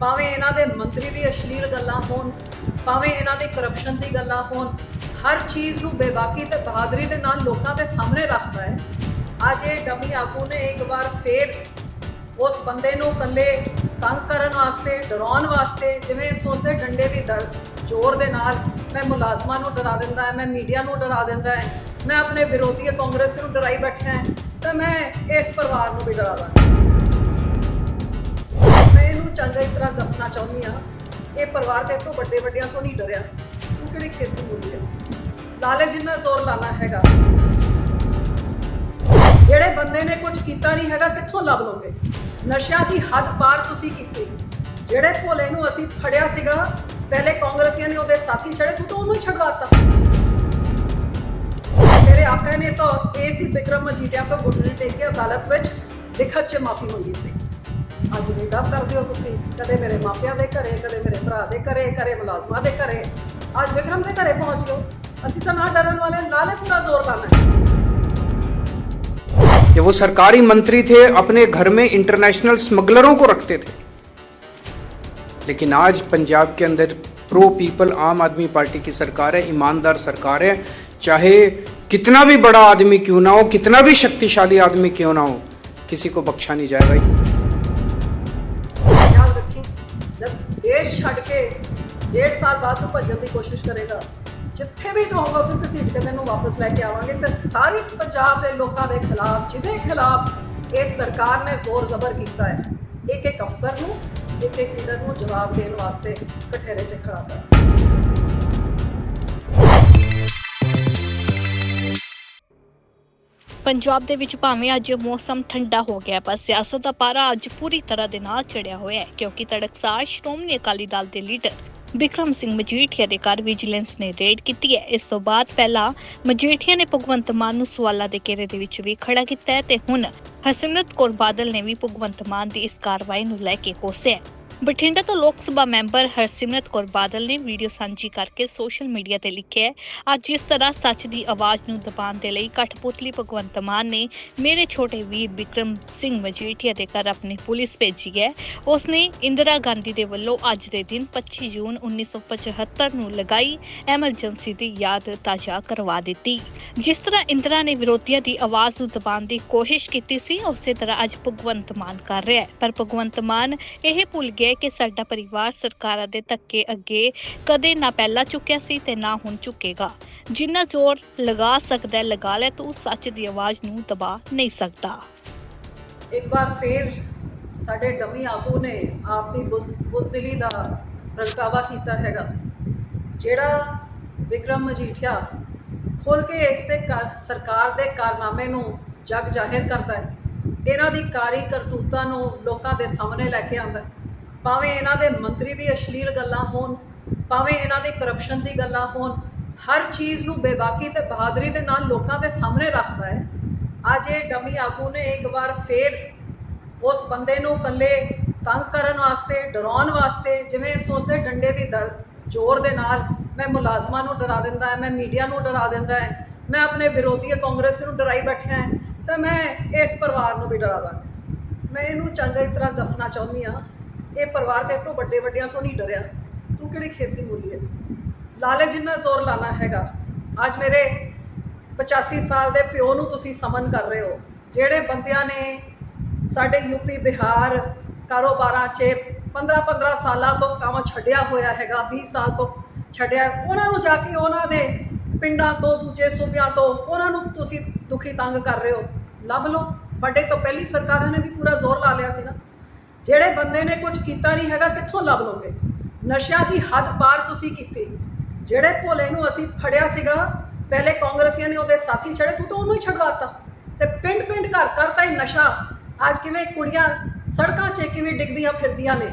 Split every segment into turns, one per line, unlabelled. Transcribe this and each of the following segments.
ਭਾਵੇਂ ਇਹਨਾਂ ਦੇ ਮੰਤਰੀ ਦੀ ਅਸ਼ਲੀਲ ਗੱਲਾਂ ਹੋਣ, ਭਾਵੇਂ ਇਹਨਾਂ ਦੀ ਕਰਪਸ਼ਨ ਦੀ ਗੱਲਾਂ ਹੋਣ, ਹਰ ਚੀਜ਼ ਨੂੰ ਬੇਬਾਕੀ ਤੇ ਬਹਾਦਰੀ ਦੇ ਨਾਲ ਲੋਕਾਂ ਦੇ ਸਾਹਮਣੇ ਰੱਖਦਾ ਹੈ। ਅੱਜ ਇਹ ਡਮੀ ਆਗੂ ਨੇ ਇੱਕ ਵਾਰ ਫੇਰ ਉਸ ਬੰਦੇ ਨੂੰ ਇਕੱਲੇ ਤੰਗ ਕਰਨ ਵਾਸਤੇ, ਡਰਾਉਣ ਵਾਸਤੇ, ਜਿਵੇਂ ਇਹ ਸੋਚਦੇ ਡੰਡੇ ਦੀ ਦਰ ਜ਼ੋਰ ਦੇ ਨਾਲ ਮੈਂ ਮੁਲਾਜ਼ਮਾਂ ਨੂੰ ਡਰਾ ਦਿੰਦਾ ਹੈ, ਮੈਂ ਮੀਡੀਆ ਨੂੰ ਡਰਾ ਦਿੰਦਾ ਹੈ, ਮੈਂ ਆਪਣੇ ਵਿਰੋਧੀ ਕਾਂਗਰਸ ਨੂੰ ਡਰਾਈ ਬੈਠਾ ਹੈ, ਤਾਂ ਮੈਂ ਇਸ ਪਰਿਵਾਰ ਨੂੰ ਵੀ ਡਰਾ ਦਾਂ ਮੈਂ ਇਹਨੂੰ ਚੰਗੀ ਤਰ੍ਹਾਂ ਦੱਸਣਾ ਚਾਹੁੰਦੀ ਹਾਂ। ਇਹ ਪਰਿਵਾਰ ਤੇ ਤੋਂ ਵੱਡੇ ਵੱਡਿਆਂ ਤੋਂ ਨਹੀਂ ਡਰਿਆ। ਤੂੰ ਕਿਹੜੀ ਖੇਤੀ ਬੋਲੀ ਹੈ? ਲਾਲਚ ਜਿੰਨਾ ਜ਼ੋਰ ਲਾਣਾ ਹੈਗਾ। ਜਿਹੜੇ ਬੰਦੇ ਨੇ ਕੁਝ ਕੀਤਾ ਨਹੀਂ ਹੈਗਾ, ਕਿੱਥੋਂ ਲੱਭ ਲੋਗੇ ਨਸ਼ਿਆਂ ਦੀ ਹੱਦ ਪਾਰ ਤੁਸੀਂ ਕੀਤੀ। ਜਿਹੜੇ ਭੋਲੇ ਨੂੰ ਅਸੀਂ ਫੜਿਆ ਸੀਗਾ, ਪਹਿਲੇ ਕਾਂਗਰਸੀਆਂ ਨੇ ਉਹਦੇ ਸਾਥੀ ਛੜੇ, ਤੂੰ ਤਾਂ ਉਹਨੂੰ ਹੀ ਛਡਵਾਤਾ। ਤੇਰੇ ਆਕਾ ਨੇ ਤਾਂ ਏਸੀ ਵਿਕਰਮ ਮਜੀਠੀਆ ਤੋਂ ਗੁੱਟਣੀ ਟੇਕ ਕੇ ਅਦਾਲਤ ਵਿੱਚ ਲਿਖਤ 'ਚ ਮਾਫੀ ਮੰਗੀ ਸੀ। ਅੱਜ ਵੀ ਡਰ ਕਰਦੇ ਹੋ ਤੁਸੀਂ ਕਦੇ ਮੇਰੇ ਮਾਪਿਆਂ ਦੇ ਘਰੇ ਕਦੇ ਮੇਰੇ ਭਰਾ ਦੇ ਘਰੇ ਕਰੇ ਮੁਲਾਜ਼ਮਾਂ ਦੇ ਘਰੇ ਅੱਜ ਵਿਕਰਮ ਦੇ ਘਰੇ ਪਹੁੰਚ ਗਏ ਅਸੀਂ ਤਾਂ ਨਾ ਡਰਨ ਵਾਲੇ ਲਾਲੇ ਪੂਰਾ ਜ਼ੋਰ ਲਾਣਾ ਹੈ
कि वो सरकारी मंत्री थे अपने घर में इंटरनेशनल स्मगलरों को रखते थे लेकिन आज पंजाब के अंदर प्रो पीपल आम आदमी पार्टी की सरकार है ईमानदार सरकार है चाहे कितना भी बड़ा आदमी क्यों ना हो कितना भी शक्तिशाली आदमी क्यों ना हो किसी को बख्शा नहीं जाएगा
ਦੇਸ਼ ਛੱਡ ਕੇ ਡੇਢ ਸਾਲ ਬਾਅਦ ਤੂੰ ਭੱਜਣ ਦੀ ਕੋਸ਼ਿਸ਼ ਕਰੇਗਾ, ਜਿੱਥੇ ਵੀ ਕਹੋਗਾ ਉੱਥੇ ਘਸੀਟ ਕੇ ਤੈਨੂੰ ਵਾਪਸ ਲੈ ਕੇ ਆਵਾਂਗੇ। ਤੇ ਸਾਰੀ ਪੰਜਾਬ ਦੇ ਲੋਕਾਂ ਦੇ ਖਿਲਾਫ, ਜਿਹਦੇ ਖਿਲਾਫ ਇਹ ਸਰਕਾਰ ਨੇ ਜ਼ੋਰ ਜ਼ਬਰ ਕੀਤਾ ਹੈ ਇੱਕ ਇੱਕ ਅਫਸਰ ਨੂੰ ਇੱਕ ਇੱਕ ਲੀਡਰ ਨੂੰ ਜਵਾਬ ਦੇਣ ਵਾਸਤੇ ਕਠੇਰੇ 'ਚ ਖੜਾ ਕਰ
ਪੰਜਾਬ ਦੇ ਵਿੱਚ ਭਾਵੇਂ ਅੱਜ ਮੌਸਮ ਠੰਡਾ ਹੋ ਗਿਆ, ਪਰ ਸਿਆਸਤ ਦਾ ਪਾਰਾ ਅੱਜ ਪੂਰੀ ਤਰ੍ਹਾਂ ਦੇ ਨਾਲ ਚੜਿਆ ਹੋਇਆ ਹੈ, ਕਿਉਂਕਿ ਤੜਕਸਾਰ ਸ਼੍ਰੋਮਣੀ ਅਕਾਲੀ ਦਲ ਦੇ ਲੀਡਰ ਬਿਕਰਮ ਸਿੰਘ ਮਜੀਠੀਆ ਦੇ ਘਰ ਵਿਜੀਲੈਂਸ ਨੇ ਰੇਡ ਕੀਤੀ ਹੈ। ਇਸ ਤੋਂ ਬਾਅਦ ਪਹਿਲਾਂ ਮਜੀਠੀਆ ਨੇ ਭਗਵੰਤ ਮਾਨ ਨੂੰ ਸਵਾਲਾਂ ਦੇ ਘੇਰੇ ਦੇ ਵਿੱਚ ਵੀ ਖੜਾ ਕੀਤਾ ਹੈ ਤੇ ਹੁਣ ਹਰਸਿਮਰਤ ਕੌਰ ਬਾਦਲ ਨੇ ਵੀ ਭਗਵੰਤ ਮਾਨ ਦੀ ਇਸ ਕਾਰਵਾਈ ਨੂੰ ਲੈ ਕੇ ਕੋਸਿਆ ਬਠਿੰਡਾ ਤੋਂ ਲੋਕ ਸਭਾ ਮੈਂਬਰ ਹਰਸਿਮਰਤ ਕੌਰ ਬਾਦਲ ਨੇ ਵੀਡੀਓ ਸਾਂਝੀ ਕਰਕੇ ਸੋਸ਼ਲ ਮੀਡੀਆ ਤੇ ਲਿਖਿਆ ਅੱਜ ਜਿਸ ਤਰ੍ਹਾਂ ਸੱਚ ਦੀ ਆਵਾਜ਼ ਨੂੰ ਦਬਾਉਣ ਦੇ ਲਈ ਕਠਪੁਤਲੀ ਭਗਵੰਤ ਮਾਨ ਨੇ ਮੇਰੇ ਛੋਟੇ ਵੀਰ ਵਿਕਰਮ ਸਿੰਘ ਮਜੀਠੀਆ ਦੇ ਘਰ ਆਪਣੀ ਪੁਲਿਸ ਭੇਜੀ ਹੈ। ਉਸਨੇ ਇੰਦਰਾ ਗਾਂਧੀ ਦੇ ਵੱਲੋਂ ਅੱਜ ਦੇ ਦਿਨ 25 ਜੂਨ 1975 ਨੂੰ ਲਗਾਈ ਐਮਰਜੈਂਸੀ ਦੀ ਯਾਦ ਤਾਜ਼ਾ ਕਰਵਾ ਦਿੱਤੀ। ਜਿਸ ਤਰ੍ਹਾਂ ਇੰਦਰਾ ਨੇ ਵਿਰੋਧੀਆਂ ਦੀ ਆਵਾਜ਼ ਨੂੰ ਦਬਾਉਣ ਦੀ ਕੋਸ਼ਿਸ਼ ਕੀਤੀ ਸੀ, ਉਸੇ ਤਰ੍ਹਾਂ ਅੱਜ ਭਗਵੰਤ ਮਾਨ ਕਰ ਰਿਹਾ ਹੈ। ਪਰ ਭਗਵੰਤ ਮਾਨ ਇਹ ਭੁੱਲ ਗਿਆ ਕਿ ਸਾਡਾ ਪਰਿਵਾਰ ਸਰਕਾਰਾਂ ਦੇ ਧੱਕੇ ਅੱਗੇ ਕਦੇ ਨਾ ਪਹਿਲਾਂ ਚੁੱਕਿਆ ਸੀ ਤੇ ਨਾ ਹੁਣ ਚੁੱਕੇਗਾ। ਜਿੰਨਾ ਜ਼ੋਰ ਲਗਾ ਸਕਦਾ ਹੈ, ਲਗਾ ਲੈ ਤੂੰ ਸੱਚ ਦੀ ਆਵਾਜ਼ ਨੂੰ ਦਬਾ ਨਹੀਂ ਸਕਦਾ।
ਇੱਕ ਵਾਰ ਫੇਰ ਸਾਡੇ ਡਮੀ ਆਗੂ ਨੇ ਆਪ ਬੁਜ਼- ਬੁਜ਼ਦਿਲੀ ਦਾ ਪ੍ਰਗਟਾਵਾ ਕੀਤਾ ਹੈਗਾ। ਜਿਹੜਾ ਵਿਕਰਮ ਮਜੀਠੀਆ ਖੋਲ ਕੇ ਇਸ ਤੇ ਕਾਰ- ਸਰਕਾਰ ਦੇ ਕਾਰਨਾਮੇ ਨੂੰ ਜਗ ਜ਼ਾਹਿਰ ਕਰਦਾ ਹੈ ਇਹਨਾਂ ਦੀ ਕਾਰੀ ਕਰਤੂਤਾਂ ਨੂੰ ਲੋਕਾਂ ਦੇ ਸਾਹਮਣੇ ਲੈ ਕੇ ਆਉਂਦਾ ਹੈ। ਭਾਵੇਂ ਇਹਨਾਂ ਦੇ ਮੰਤਰੀ ਦੀ ਅਸ਼ਲੀਲ ਗੱਲਾਂ ਹੋਣ, ਭਾਵੇਂ ਇਹਨਾਂ ਦੇ ਕਰਪਸ਼ਨ ਦੀ ਗੱਲਾਂ ਹੋਣ, ਹਰ ਚੀਜ਼ ਨੂੰ ਬੇਬਾਕੀ ਤੇ ਬਹਾਦਰੀ ਦੇ ਨਾਲ ਲੋਕਾਂ ਦੇ ਸਾਹਮਣੇ ਰੱਖਦਾ ਹੈ। ਅੱਜ ਇਹ ਡਮੀ ਆਗੂ ਨੇ ਇੱਕ ਵਾਰ ਫੇਰ ਉਸ ਬੰਦੇ ਨੂੰ ਇਕੱਲੇ ਤੰਗ ਕਰਨ ਵਾਸਤੇ, ਡਰਾਉਣ ਵਾਸਤੇ, ਜਿਵੇਂ ਸੋਚਦੇ ਡੰਡੇ ਦੀ ਦਰ, ਜ਼ੋਰ ਦੇ ਨਾਲ ਮੈਂ ਮੁਲਾਜ਼ਮਾਂ ਨੂੰ ਡਰਾ ਦਿੰਦਾ ਹੈ, ਮੈਂ ਮੀਡੀਆ ਨੂੰ ਡਰਾ ਦਿੰਦਾ ਹੈ, ਮੈਂ ਆਪਣੇ ਵਿਰੋਧੀ ਕਾਂਗਰਸ ਨੂੰ ਡਰਾਈ ਬੈਠਾ ਹੈ, ਤਾਂ ਮੈਂ ਇਸ ਪਰਿਵਾਰ ਨੂੰ ਵੀ ਡਰਾ ਦਾਂ ਮੈਂ ਇਹਨੂੰ ਚੰਗੀ ਤਰ੍ਹਾਂ ਦੱਸਣਾ ਚਾਹੁੰਦੀ ਹਾਂ ਇਹ ਪਰਿਵਾਰ ਤੇ ਤੋਂ ਵੱਡੇ ਵੱਡਿਆਂ ਤੋਂ ਨਹੀਂ ਡਰਿਆ। ਤੂੰ ਕਿਹੜੀ ਖੇਤੀ ਬੋਲੀ ਹੈ? ਲਾਲਚ ਜਿੰਨਾ ਜ਼ੋਰ ਲਾਣਾ ਹੈਗਾ। ਅੱਜ ਮੇਰੇ 85 ਸਾਲ ਦੇ ਪਿਓ ਨੂੰ ਤੁਸੀਂ ਸਮਨ ਕਰ ਰਹੇ ਹੋ। ਜਿਹੜੇ ਬੰਦਿਆਂ ਨੇ ਸਾਡੇ ਯੂਪੀ ਬਿਹਾਰ ਕਾਰੋਬਾਰਾਂ 'ਚ 15-15 ਸਾਲਾਂ ਤੋਂ ਕੰਮ ਛੱਡਿਆ ਹੋਇਆ ਹੈਗਾ 20 ਸਾਲ ਤੋਂ ਛੱਡਿਆ ਉਹਨਾਂ ਨੂੰ ਜਾ ਕੇ ਉਹਨਾਂ ਦੇ ਪਿੰਡਾਂ ਤੋਂ, ਦੂਜੇ ਸੂਬਿਆਂ ਤੋਂ ਉਹਨਾਂ ਨੂੰ ਤੁਸੀਂ ਦੁਖੀ ਤੰਗ ਕਰ ਰਹੇ ਹੋ। ਲੱਭ ਲਓ। ਵੱਡੇ ਤੋਂ ਪਹਿਲੀ ਸਰਕਾਰਾਂ ਨੇ ਵੀ ਪੂਰਾ ਜ਼ੋਰ ਲਾ ਲਿਆ ਸੀ ਨਾ ਜਿਹੜੇ ਬੰਦੇ ਨੇ ਕੁਝ ਕੀਤਾ ਨਹੀਂ ਹੈਗਾ, ਕਿੱਥੋਂ ਲੱਭ ਲੋਗੇ ਨਸ਼ਿਆਂ ਦੀ ਹੱਦ ਪਾਰ ਤੁਸੀਂ ਕੀਤੀ। ਜਿਹੜੇ ਭੋਲੇ ਨੂੰ ਅਸੀਂ ਫੜਿਆ ਸੀਗਾ, ਪਹਿਲੇ ਕਾਂਗਰਸੀਆਂ ਨੇ ਉਹਦੇ ਸਾਥੀ ਛੜੇ, ਤੂੰ ਤਾਂ ਉਹਨੂੰ ਹੀ ਛਡਵਾਤਾ। ਤੇ ਪਿੰਡ ਪਿੰਡ ਘਰ ਘਰ ਤਾਂ ਇਹ ਨਸ਼ਾ, ਅੱਜ ਕਿਵੇਂ ਕੁੜੀਆਂ ਸੜਕਾਂ 'ਚ ਕਿਵੇਂ ਡਿੱਗਦੀਆਂ ਫਿਰਦੀਆਂ ਨੇ?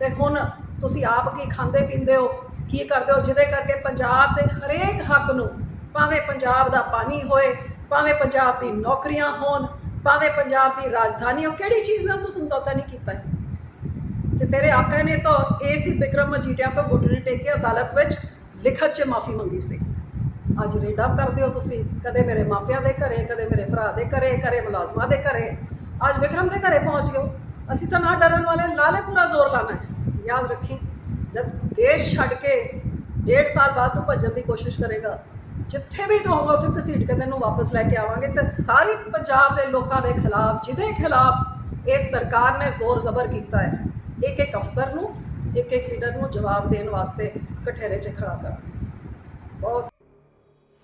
ਤੇ ਹੁਣ ਤੁਸੀਂ ਆਪ ਕੀ ਖਾਂਦੇ ਪੀਂਦੇ ਹੋ? ਕੀ ਕਰਦੇ ਹੋ? ਜਿਹਦੇ ਕਰਕੇ ਪੰਜਾਬ ਦੇ ਹਰੇਕ ਹੱਕ ਨੂੰ, ਭਾਵੇਂ ਪੰਜਾਬ ਦਾ ਪਾਣੀ ਹੋਏ, ਭਾਵੇਂ ਪੰਜਾਬ ਦੀ ਨੌਕਰੀਆਂ ਹੋਣ, ਭਾਵੇਂ ਪੰਜਾਬ ਦੀ ਰਾਜਧਾਨੀ ਹੋ ਕਿਹੜੀ ਚੀਜ਼ ਨਾਲ ਤੂੰ ਸਮਝੌਤਾ ਨਹੀਂ ਕੀਤਾ? ਹੈ ਤੇਰੇ ਆਕਾ ਨੇ ਤਾਂ ਏਸੀ ਬਿਕਰਮ ਮਜੀਠੀਆ ਤੋਂ ਗੁੱਟਣੀ ਟੇਕ ਕੇ ਅਦਾਲਤ ਵਿੱਚ ਲਿਖਤ 'ਚ ਮਾਫੀ ਮੰਗੀ ਸੀ। ਅੱਜ ਰੇਡਾ ਕਰਦੇ ਹੋ ਤੁਸੀਂ, ਕਦੇ ਮੇਰੇ ਮਾਪਿਆਂ ਦੇ ਘਰੇ, ਕਦੇ ਮੇਰੇ ਭਰਾ ਦੇ ਘਰੇ ਕਰੇ ਮੁਲਾਜ਼ਮਾਂ ਦੇ ਘਰੇ। ਅੱਜ ਵਿਕਰਮ ਦੇ ਘਰੇ ਪਹੁੰਚ ਗਏ ਹੋ। ਅਸੀਂ ਤਾਂ ਨਾ ਡਰਨ ਵਾਲੇ, ਲਾਲੇ ਪੂਰਾ ਜ਼ੋਰ ਲਾਣਾ ਹੈ। ਯਾਦ ਰੱਖੀ, ਜਦ ਦੇਸ਼ ਛੱਡ ਕੇ ਡੇਢ ਸਾਲ ਬਾਅਦ ਤੂੰ ਭੱਜਣ ਦੀ ਕੋਸ਼ਿਸ਼ ਕਰੇਗਾ, ਜਿੱਥੇ ਵੀ ਤੂੰ ਹੋਗਾ ਉੱਥੇ ਘਸੀਟ ਕੇ ਤੈਨੂੰ ਵਾਪਸ ਲੈ ਕੇ ਆਵਾਂਗੇ ਤੇ ਸਾਰੀ ਪੰਜਾਬ ਦੇ ਲੋਕਾਂ ਦੇ ਖਿਲਾਫ, ਜਿਹਦੇ ਖਿਲਾਫ ਇਸ ਸਰਕਾਰ ਨੇ ਜ਼ੋਰ ਜ਼ਬਰ ਕੀਤਾ ਹੈ। ਇੱਕ ਇੱਕ ਅਫਸਰ ਨੂੰ, ਇੱਕ ਇੱਕ ਲੀਡਰ ਨੂੰ ਜਵਾਬ ਦੇਣ ਵਾਸਤੇ ਕਠਹਿਰੇ 'ਚ ਖੜਾ ਕਰ। ਬਹੁਤ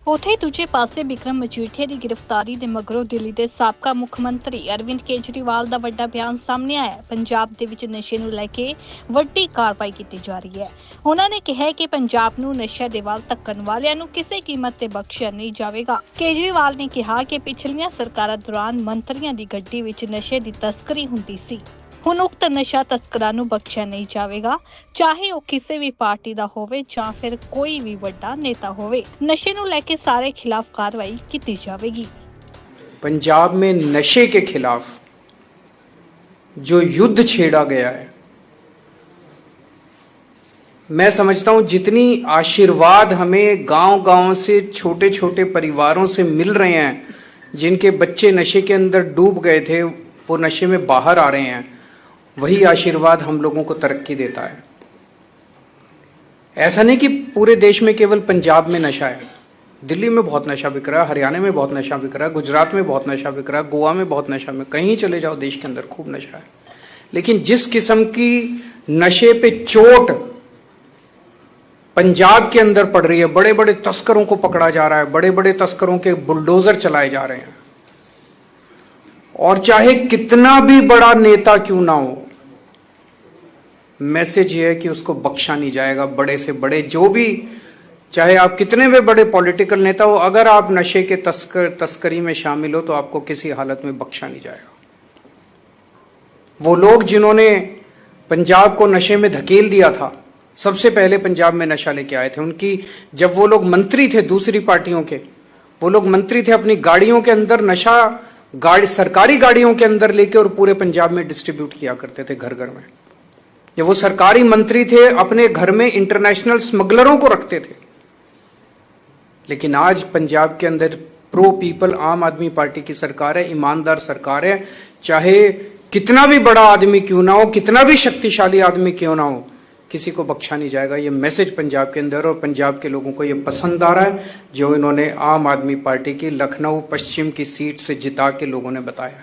ਉਥੇ ਦੂਜੇ ਪਾਸੇ ਬਿਕਰਮ ਮਜੀਠੀਆ ਦੀ ਗ੍ਰਿਫਤਾਰੀ ਦੇ ਮਗਰੋਂ ਦਿੱਲੀ ਦੇ ਸਾਬਕਾ ਮੁੱਖ ਮੰਤਰੀ ਅਰਵਿੰਦ ਕੇਜਰੀਵਾਲ ਦਾ ਵੱਡਾ ਬਿਆਨ ਸਾਹਮਣੇ ਆਇਆ ਹੈ। ਪੰਜਾਬ ਦੇ ਵਿੱਚ ਨਸ਼ੇ ਨੂੰ ਲੈ ਕੇ ਵੱਡੀ ਕਾਰਵਾਈ ਕੀਤੀ ਜਾ ਰਹੀ ਹੈ। ਉਹਨਾਂ ਨੇ ਕਿਹਾ ਕਿ ਪੰਜਾਬ ਨੂੰ ਨਸ਼ਾ ਦੇ ਵੱਲ ਧੱਕਣ ਵਾਲਿਆਂ ਨੂੰ ਕਿਸੇ ਕੀਮਤ ਤੇ ਬਖਸ਼ਿਆ ਨਹੀਂ ਜਾਵੇਗਾ। ਕੇਜਰੀਵਾਲ ਨੇ ਕਿਹਾ ਕਿ ਪਿਛਲੀਆਂ ਸਰਕਾਰਾਂ ਦੌਰਾਨ ਮੰਤਰੀਆਂ ਦੀ ਗੱਡੀ ਵਿੱਚ ਨਸ਼ੇ ਦੀ ਤਸਕਰੀ ਹੁੰਦੀ ਸੀ। ਹੁਣ ਉਕਤ ਨਸ਼ਾ ਤਸਕਰਾਂ ਨੂੰ ਬਖਸ਼ਿਆ ਨਹੀਂ ਜਾਵੇਗਾ ਚਾਹੇ ਉਹ ਕਿਸੇ ਵੀ ਪਾਰਟੀ ਦਾ ਹੋਵੇ ਜਾਂ ਫਿਰ ਕੋਈ ਵੀ ਵੱਡਾ ਨੇਤਾ ਹੋਵੇ ਨਸ਼ੇ ਨੂੰ ਲੈ ਕੇ ਸਾਰੇ ਖਿਲਾਫ ਕਾਰਵਾਈ ਕੀਤੀ ਜਾਵੇਗੀ
पंजाब में नशे के खिलाफ जो युद्ध छेड़ा गया है मैं समझता हूं जितनी आशीर्वाद हमें गांव गांव से छोटे छोटे परिवारों से मिल रहे हैं जिनके बच्चे नशे के अंदर डूब गए थे वो नशे में बाहर आ रहे हैं वही आशीर्वाद हम लोगों को तरक्की देता है। ऐसा नहीं कि पूरे देश में केवल पंजाब में नशा है। दिल्ली में बहुत नशा बिक रहा है, हरियाणा में बहुत नशा बिक रहा है, गुजरात में बहुत नशा बिक रहा है, गोवा में बहुत नशा में, कहीं चले जाओ देश के अंदर खूब नशा है। लेकिन जिस किस्म की नशे पे चोट पंजाब के अंदर पड़ रही है बड़े बड़े तस्करों को पकड़ा जा रहा है बड़े बड़े तस्करों के बुलडोजर चलाए जा रहे हैं। और चाहे कितना भी बड़ा नेता क्यों ना हो मैसेज ये है कि उसको बख्शा नहीं जाएगा, बड़े से बड़े, जो भी, चाहे आप कितने भी बड़े पॉलिटिकल नेता हो, अगर आप नशे के तस्कर, तस्करी में शामिल हो तो आपको किसी हालत में बख्शा नहीं जाएगा। वो लोग जिन्होंने पंजाब को नशे में धकेल दिया था, सबसे पहले पंजाब में नशा लेके आए थे, उनकी, जब वो लोग मंत्री थे दूसरी पार्टियों के, वो लोग मंत्री थे अपनी गाड़ियों के अंदर नशा, गाड़ी, सरकारी गाड़ियों के अंदर लेके और पूरे पंजाब में डिस्ट्रीब्यूट किया करते थे घर घर में। ये वो सरकारी मंत्री थे, अपने घर में इंटरनेशनल स्मगलरों को रखते थे। लेकिन आज पंजाब के अंदर प्रो पीपल आम आदमी पार्टी की सरकार है, ईमानदार सरकार है। चाहे कितना भी बड़ा आदमी क्यों ना हो, कितना भी शक्तिशाली आदमी क्यों ना हो, किसी को बख्शा नहीं जाएगा। ये मैसेज पंजाब के अंदर और पंजाब के लोगों को ये पसंद आ रहा है, जो इन्होंने आम आदमी पार्टी की लखनऊ पश्चिम की सीट से जिता के लोगों ने बताया।